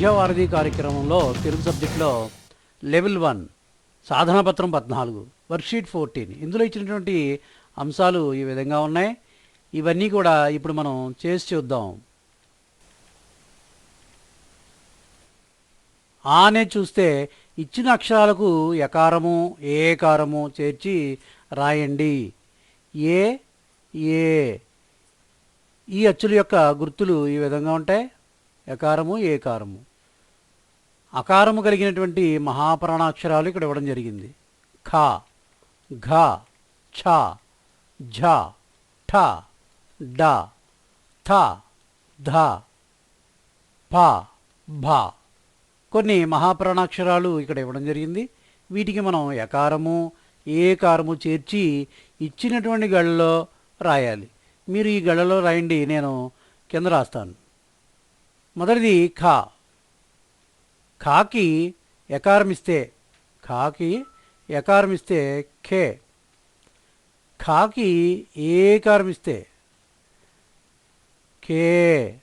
విద్యావారధి కార్యక్రమంలో తెలుగు సబ్జెక్టులో level one సాధనపత్రం పద్నాలుగు వర్క్షీట్ ఫోర్టీన్. ఇందులో ఇచ్చినటువంటి అంశాలు ఈ విధంగా ఉన్నాయి. ఇవన్నీ కూడా ఇప్పుడు మనం చేసి చూద్దాం. ఆనే చూస్తే ఇచ్చిన అక్షరాలకు ఎకారము ఏకారము చేర్చి రాయండి. ఏ ఏ. ఈ అచ్చుల యొక్క గుర్తులు ఈ విధంగా ఉంటాయి. ఎకారము ఏకారము అకారము కలిగినటువంటి మహాప్రాణాక్షరాలు ఇక్కడ ఇవ్వడం జరిగింది. ఖ ఘ ఛ ఝ ఠ డ థ ధ ప భ. కొన్ని మహాప్రాణాక్షరాలు ఇక్కడ ఇవ్వడం జరిగింది. వీటికి మనం ఎకారము ఏకారము చేర్చి ఇచ్చినటువంటి గళ్ళలో రాయాలి. మీరు ఈ గళ్ళలో రాయండి నేను కింద రాస్తాను. మొదటిది ఖ. ఖాకి ఎకారం ఇస్తే ఖాకి ఎకారం ఇస్తే ఖే. ఖాకి ఏకారం ఇస్తే కే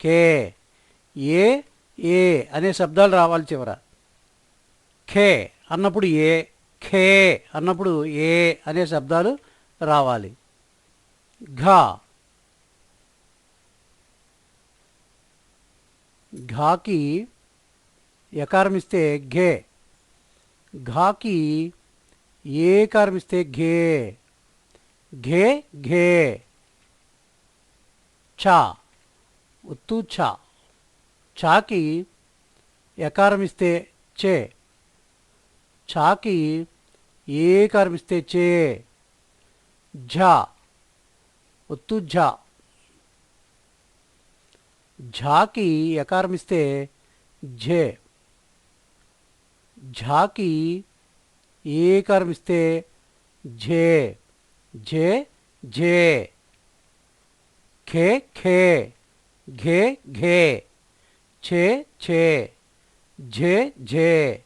కే ఏ ఏ అనే శబ్దాలు రావాలి చివర. ఖే అన్నప్పుడు ఏ ఖే అన్నప్పుడు ఏ అనే శబ్దాలు రావాలి. ఘా ఘాకి ఎకారం ఇస్తే ఘే. ఘాకి ఏకారం ఇస్తే ఘే. ఘే ఘే. ఛా. ఉత్తు ఛా. ఛాకి ఎకారం ఇస్తే చే ఛాకి ఏకారం ఇస్తే చే ఝా. ఒత్తు ఝా. ఝాకి ఎకారమిస్తే ఝే. ఝాకి ఏకారమిస్తే ఝే. ఝే ఝే. ఖే ఖే. ఘే ఘే. ఛే ఛే. ఝే ఝే.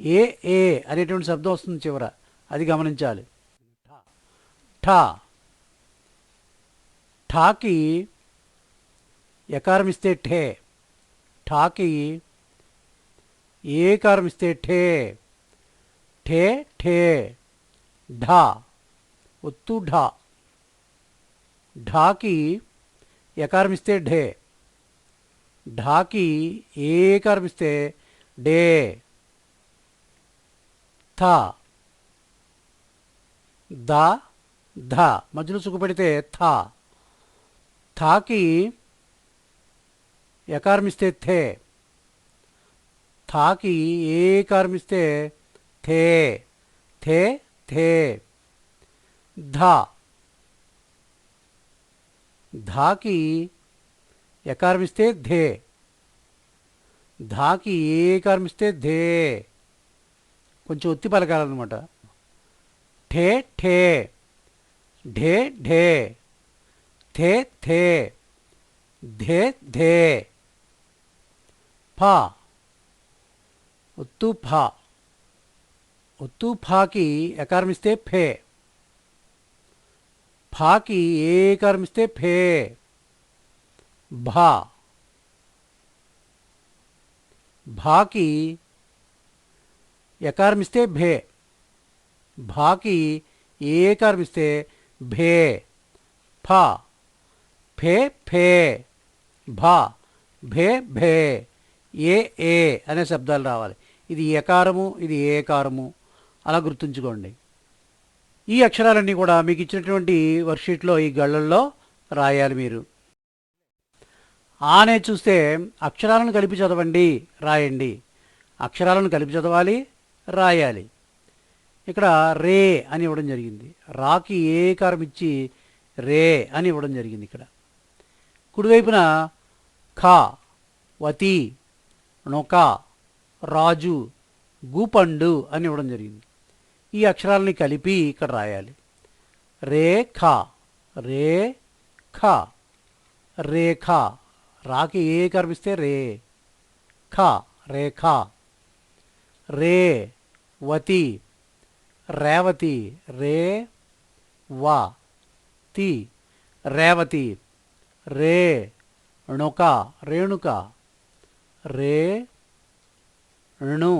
ఏ ఏ అనేటువంటి శబ్దం వస్తుంది చివర. అది గమనించాలి. ఠా. ఠాకి ఎకారం ఇస్తే ఠే ఠాకి ఏకారం ఇస్తే ఠే ఠే ఠే ఢా ఒత్తు ఢా ఢాకి ఎకారం ఇస్తే ఢే ఢాకి ఏకారం ఇస్తే డే థా దా ధ మధ్యలో సుఖపెడితే థా థాకి ఎకార్మిస్తే థే. థాకి ఏకారం థే. థే థే. ధా. ధాకి ఎకార్మిస్తే ధే. ధాకి ఏకారం ధే. కొంచెం ఒత్తి పలకాలన్నమాట. ఠే ఠే. ఢే ఢే. థే థే ధే ధే ఫా ఒత్తు ఫా ఒత్తు ఫాకి ఎకారం ఇస్తే ఫే ఫాకి ఏకారం ఇస్తే ఫే భా భాకి ఎకారం ఇస్తే భే భాకి ఏకారం ఇస్తే భే ఫా ఫే ఫే భా భే భే ఏ ఏ అనే శబ్దాలు రావాలి. ఇది ఏకారము ఇది ఏకారము. అలా గుర్తుంచుకోండి. ఈ అక్షరాలన్నీ కూడా మీకు ఇచ్చినటువంటి వర్క్షీట్లో ఈ గళ్ళల్లో రాయాలి మీరు. ఆనే చూస్తే అక్షరాలను కలిపి చదవండి రాయండి. అక్షరాలను కలిపి చదవాలి రాయాలి. ఇక్కడ రే అని ఇవ్వడం జరిగింది. రాకి ఏకారం ఇచ్చి రే అని ఇవ్వడం జరిగింది ఇక్కడ. కుడివైపున ఖా వతి నొక రాజు గూపండు అని ఇవ్వడం జరిగింది. ఈ అక్షరాలని కలిపి ఇక్కడ రాయాలి. రే ఖా రే ఖా రేఖ రాకి ఏ కనిపిస్తే రే ఖ రేఖ రే వతి రేవతి రే వా తి రేవతి రే ణుక రేణుక రే ణు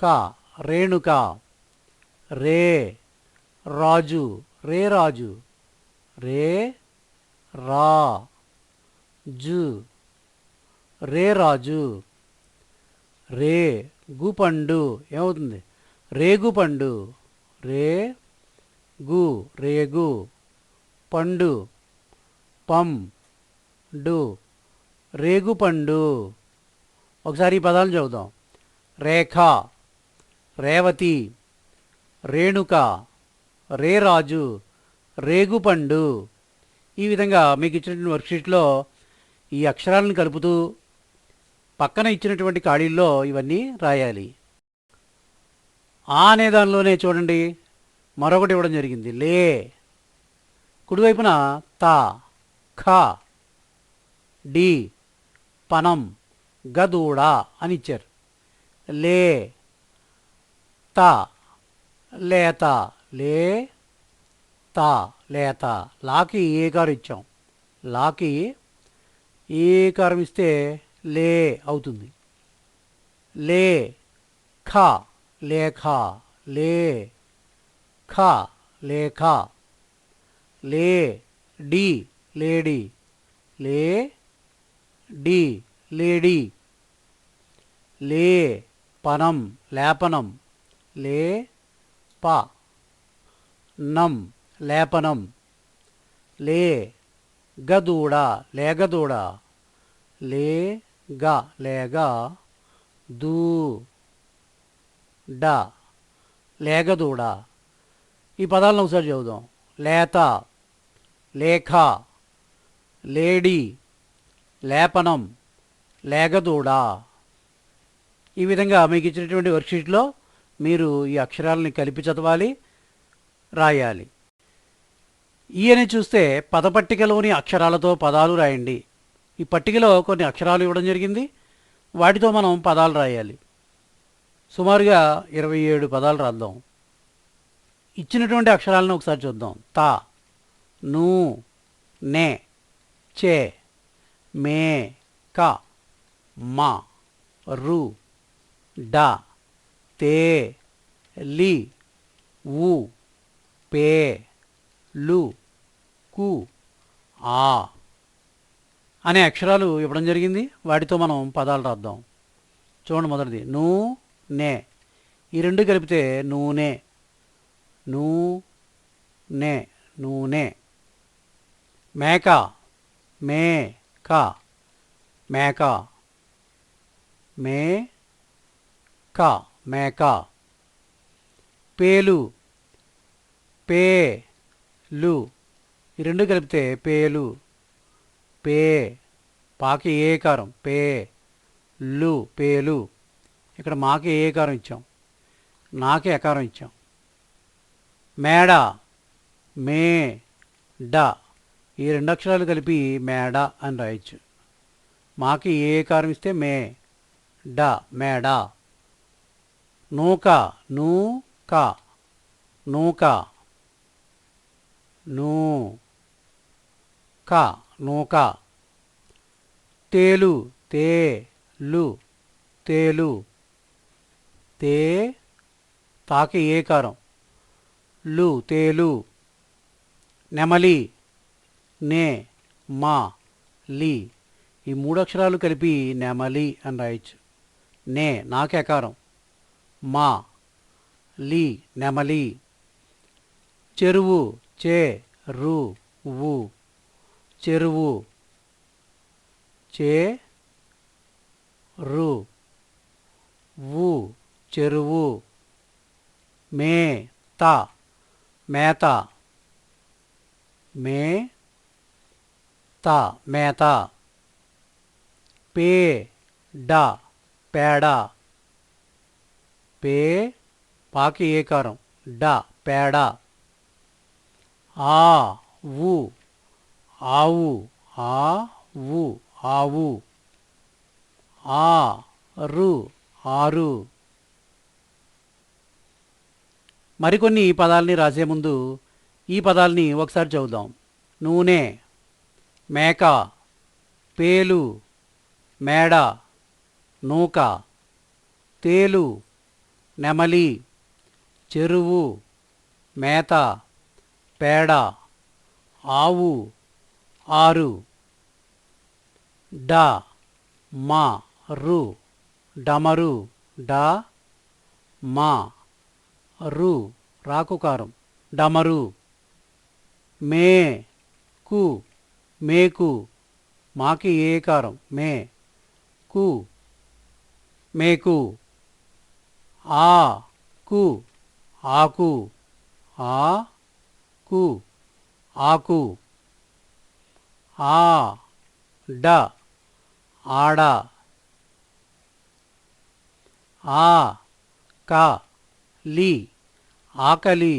క రేణుక రే రాజు రే రాజు రే రా జు రే రాజు రే గుపండు ఏమవుతుంది? రేగుపండు రే గు రేగు పండు పం డు రేగుపండు ఒకసారి ఈ పదాలు చదువుదాం. రేఖ రేవతి రేణుక రేరాజు రేగుపండు. ఈ విధంగా మీకు ఇచ్చినటువంటి వర్క్షీట్లో ఈ అక్షరాలను కలుపుతూ పక్కన ఇచ్చినటువంటి ఖాళీల్లో ఇవన్నీ రాయాలి. ఆ అనే దానిలోనే చూడండి మరొకటి ఇవ్వడం జరిగింది. లే. కుడివైపున తా ఖ డి పనం. గదూడా అని ఇచ్చారు. లే త లేత లే త లేత. లాకి ఏకారం ఇచ్చాం. లాకి ఏకారం ఇస్తే లే అవుతుంది. లే ఖ లేఖ లే ఖ లేఖ. లే డి లేడీ. లే డి. లేడీ. లే పనం లేపనం. లే ప. నం లేపనం. లే గదూడ లేగదూడ. లే గ లేగ. దూ. డ. లేగదూడ. ఈ పదాలను ఒకసారి చదువుదాం. లేత. లేఖ. లేడీ. లేపనం. లేగదూడ. ఈ విధంగా మీకు ఇచ్చినటువంటి వర్క్షీట్లో మీరు ఈ అక్షరాలని కలిపి చదవాలి రాయాలి. ఈ అని చూస్తే పదపట్టికలోని అక్షరాలతో పదాలు రాయండి. ఈ పట్టికలో కొన్ని అక్షరాలు ఇవ్వడం జరిగింది. వాటితో మనం పదాలు రాయాలి. సుమారుగా ఇరవై ఏడు పదాలు రాద్దాం. ఇచ్చినటువంటి అక్షరాలను ఒకసారి చూద్దాం. తా ను నే చే మే క. మా రు డ తే లి ఉ పే లు కు ఆ అనే అక్షరాలు ఇవ్వడం జరిగింది. వాటితో మనం పదాలు రాద్దాం. చూడండి మొదటిది. నూ నే. ఈ రెండు కలిపితే నూనె నూ. నే నూనె మేక. మే క. మేక. మే క మేక పేలు పే లు. ఈ రెండు కలిపితే పేలు పే పాకి ఏకారం పే లు పేలు ఇక్కడ మాకి ఏకారం ఇచ్చాం? నాకి ఎకారం ఇచ్చాం? మేడ మే డ. ఈ రెండు అక్షరాలు కలిపి మేడ అని రాయొచ్చు. మాకి ఏకారం ఇస్తే మే డ మేడ. నూక నూ క. నూక. నూ. క నూక. తేలు తే లు. తేలు. తే తాకి ఏకారం లు తేలు. నెమలి నే మా లి. ఈ మూడు అక్షరాలు కలిపి నెమలి అని రాయొచ్చు. నే నాకెకారం మా లీ నెమలి. చెరువు చే రు వు. చెరువు చే రు వు. చెరువు మే త. మేత. మే త మేత. పే డ. పేడ. పే పాకి ఏకారం. డ పేడ. ఆ ఉ ఆవు. ఆ ఉ ఆవు. ఆ రు. ఆరు. మరికొన్ని పదాలని రాసే ముందు ఈ పదాలని ఒకసారి చదువుదాం. నూనె మేక పేలు మేడ. నూక తేలు నెమలి చెరువు మేత పేడ ఆవు ఆరు డ మా రు డమరు డ మా రు రాకుకారం డమరు మే కు మేకు మాకి ఏకారం మే కు మేకు. ఆ కు. ఆకు. ఆ కు. ఆకు. ఆ డ. ఆడ. ఆ క. లి. ఆకలి.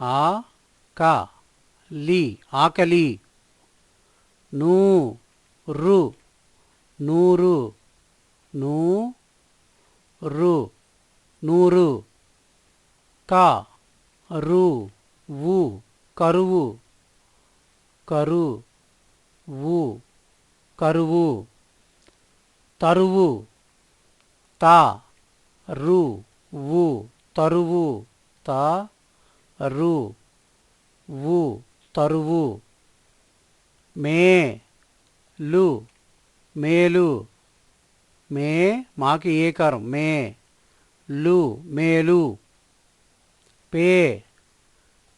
ఆ క. లి. ఆకలి. నూ రు నూరు. నూ రు. నూరు. క. రు. వు. కరువు. కరు. వు. కరువు. తరువు. త. రు. వు. తరువు. త. రు. వు. తరువు. మే. లు. మేలు. మే మాకి ఏకారం మే. లు మేలు. పే.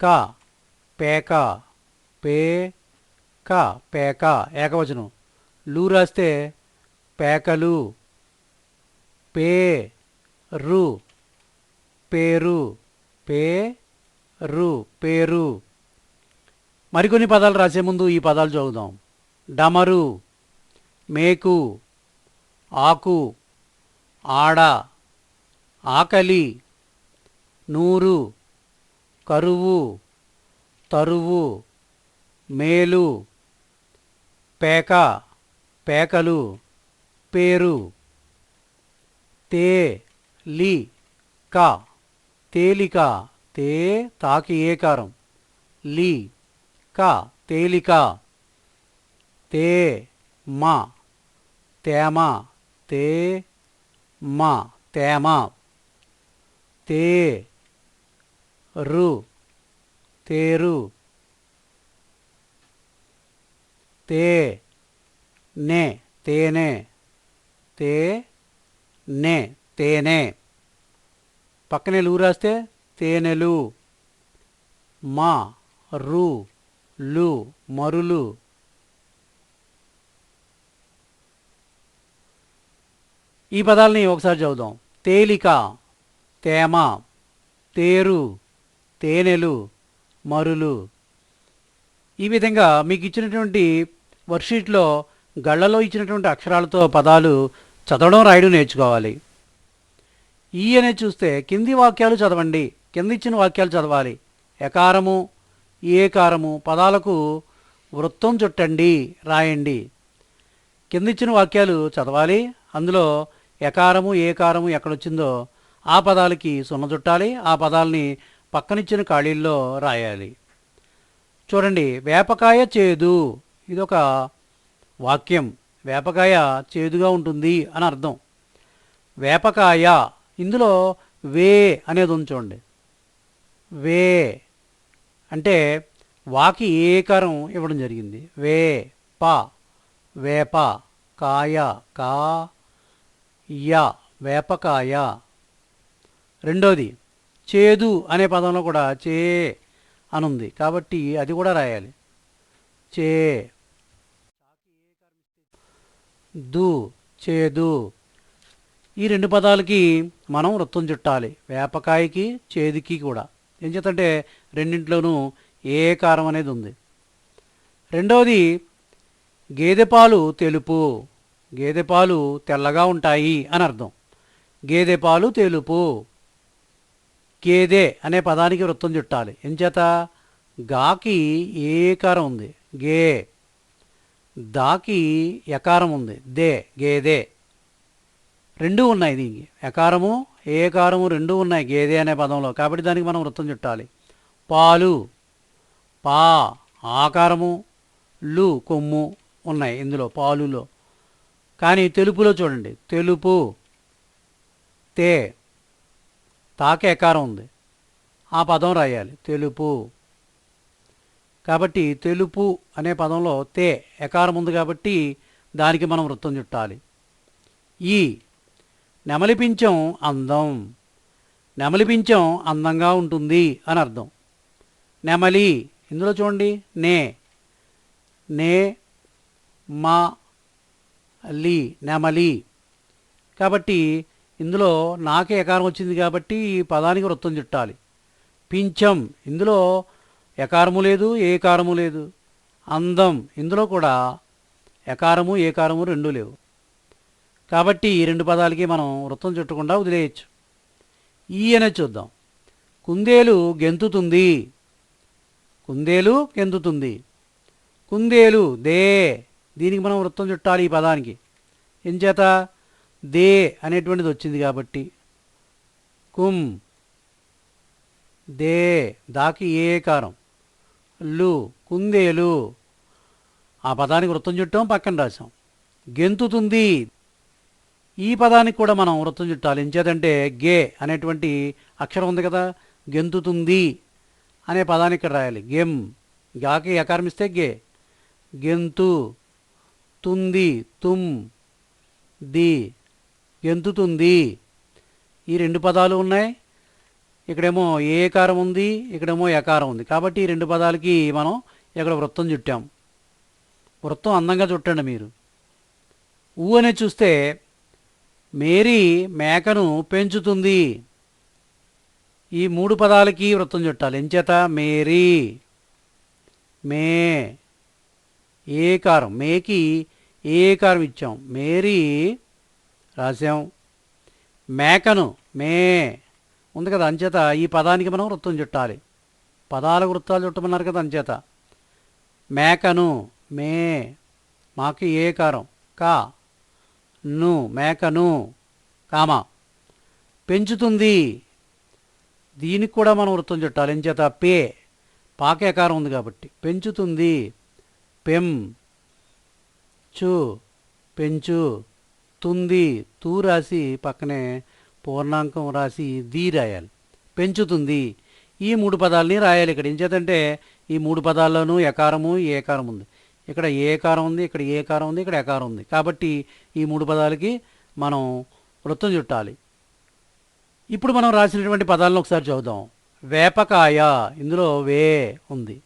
క. పేక. పే. క. పేక. ఏకవచనం. లు రాస్తే పేకలు. పే. రు. పేరు. పే. రు. పేరు. మరికొన్ని పదాలు రాసే ముందు ఈ పదాలు చదువుదాం. డమరు. మేకు. ఆకు ఆడ ఆకలి నూరు కరువు తరువు మేలు పేక పేకలు పేరు తే లి క తేలిక తే తాకి ఏకారం లి క తేలిక తే మా తేమ తే మా తేమ తే రు తేరు తే నే తేనె తే నే తేనె పక్కనే లూ రాస్తే తేనెలు మా రు లు మరులు ఈ పదాలని ఒకసారి చదువుదాం. తేలిక తేమ తేరు తేనెలు మరులు. ఈ విధంగా మీకు ఇచ్చినటువంటి వర్క్షీట్లో గళ్ళలో ఇచ్చినటువంటి అక్షరాలతో పదాలు చదవడం రాయడం నేర్చుకోవాలి. ఈ అనేది చూస్తే కింది వాక్యాలు చదవండి. కింద ఇచ్చిన వాక్యాలు చదవాలి. ఎకారము ఏకారము పదాలకు వృత్తం చుట్టండి రాయండి. కింద ఇచ్చిన వాక్యాలు చదవాలి. అందులో ఎకారము ఏకారము ఎక్కడొచ్చిందో ఆ పదాలకి సున్న చుట్టాలి ఆ పదాలని పక్కనిచ్చిన ఖాళీల్లో రాయాలి. చూడండి వేపకాయ చేదు. ఇదొక వాక్యం. వేపకాయ చేదుగా ఉంటుంది అని అర్థం. వేపకాయ ఇందులో వే అనేది ఉంది చూడండి. వే అంటే వాకి ఏకారం ఇవ్వడం జరిగింది? వే ప వేప కాయ కా యా వేపకాయ. రెండోది చేదు అనే పదంలో కూడా చే అనుంది. కాబట్టి అది కూడా రాయాలి. చే. దు చేదు. ఈ రెండు పదాలకి మనం వృత్తం చుట్టాలి. వేపకాయకి చేదుకి కూడా. ఏం చేతంటే రెండింట్లోనూ ఏ కారం అనేది ఉంది. రెండవది గేదె పాలు తెలుపు. గేదె పాలు తెల్లగా ఉంటాయి అని అర్థం. గేదె పాలు తెలుపు. గేదె అనే పదానికి వృత్తం చుట్టాలి. ఎంచేత? గాకి ఏకారం ఉంది? గే. దాకి ఎకారం ఉంది. దే గేదె. రెండు ఉన్నాయి దీనికి. ఎకారము ఏకారము రెండు ఉన్నాయి గేదె అనే పదంలో. కాబట్టి దానికి మనం వృత్తం చుట్టాలి. పాలు. పా ఆకారము. లు కొమ్ము ఉన్నాయి ఇందులో పాలులో. కానీ తెలుపులో చూడండి. తెలుపు తే తాక ఎకారం ఉంది. ఆ పదం రాయాలి. తెలుపు. కాబట్టి తెలుపు అనే పదంలో తే ఎకారం ఉంది కాబట్టి దానికి మనం వృత్తం చుట్టాలి. ఈ నెమలిపించం అందం. నెమలిపించం అందంగా ఉంటుంది అని అర్థం. నెమలి ఇందులో చూడండి. నే. నే మా లీ నెమలి. కాబట్టి ఇందులో నాకే ఎకారం వచ్చింది కాబట్టి ఈ పదానికి వృత్తం చుట్టాలి. పింఛం ఇందులో ఎకారము లేదు ఏకారము లేదు. అందం ఇందులో కూడా ఎకారము ఏకారము రెండు లేవు. కాబట్టి ఈ రెండు పదాలకి మనం వృత్తం చుట్టకుండా వదిలేయచ్చు. ఈ చూద్దాం. కుందేలు గెంతుతుంది. కుందేలు గెంతుతుంది. కుందేలు దే. దీనికి మనం వృత్తం చుట్టాలి ఈ పదానికి. ఎంచేత దే అనేటువంటిది వచ్చింది కాబట్టి కుం దే దాకి ఏ కారం. లు కుందేలు. ఆ పదానికి వృత్తం చుట్టాం పక్కన రాసాం గెంతుతుంది. ఈ పదానికి కూడా మనం వృత్తం చుట్టాలి. ఎంచేతంటే గే అనేటువంటి అక్షరం ఉంది కదా గెంతుతుంది అనే పదానికి ఇక్కడ రాయాలి. గెమ్ గాకి ఎకారం ఇస్తే గే. గెంతు. తుంది తుమ్. ది. ఎంతుతుంది? ఈ రెండు పదాలు ఉన్నాయి. ఇక్కడేమో ఏకారం ఉంది ఇక్కడేమో ఎకారం ఉంది. కాబట్టి ఈ రెండు పదాలకి మనం ఇక్కడ వృత్తం చుట్టాం. వృత్తం అందంగా చుట్టండి మీరు. ఊ అనే చూస్తే మేరీ మేకను పెంచుతుంది. ఈ మూడు పదాలకి వృత్తం చుట్టాలి. ఎంచేత? మేరీ. మే. ఏకారం. మేకి ఏకారం ఇచ్చాం. మేరీ రాసాం మేకను మే. ఉంది కదా అంచేత ఈ పదానికి మనం వృత్తం చుట్టాలి. పదాలకు వృత్తాలు చుట్టమన్నారు కదా అంచేత. మేకను మే. మాకు ఏకారం. కా. ను మేకను. కామా. పెంచుతుంది. దీనికి కూడా మనం వృత్తం చుట్టాలి. ఎంచేత పే. పాకేకారం ఉంది కాబట్టి. పెంచుతుంది. పెం. చు పెంచు తుంది తూ రాసి పక్కనే పూర్ణాంకం రాసి దీ రాయాలి. పెంచుతుంది. ఈ మూడు పదాలని రాయాలి ఇక్కడ. ఇంచేతంటే ఈ మూడు పదాల్లోనూ ఎకారము ఏకారం ఉంది. ఇక్కడ ఏకారం ఉంది ఇక్కడ ఏకారం ఉంది ఇక్కడ ఎకారం ఉంది. కాబట్టి ఈ మూడు పదాలకి మనం వృత్తం చుట్టాలి. ఇప్పుడు మనం రాసినటువంటి పదాలను ఒకసారి చదువుదాం. వేపకాయ ఇందులో వే ఉంది.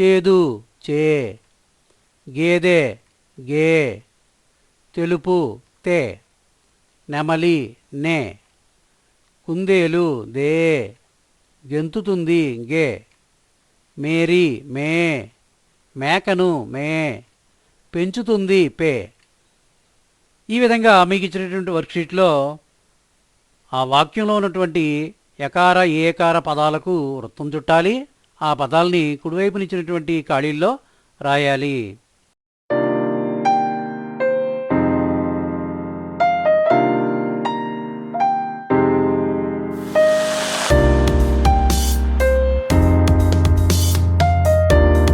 చేదు చే. గేదె గే తెలుపు తే. నెమలి నే. కుందేలు దే. గెంతుతుంది గే. మేరీ మే. మేకను మే. పెంచుతుంది పే. ఈ విధంగా మీకు ఇచ్చినటువంటి వర్క్షీట్లో ఆ వాక్యంలో ఉన్నటువంటి యకార ఏకార పదాలకు వృత్తం చుట్టాలి. ఆ పదాలని కుడివైపునిచ్చినటువంటి ఖాళీల్లో రాయాలి.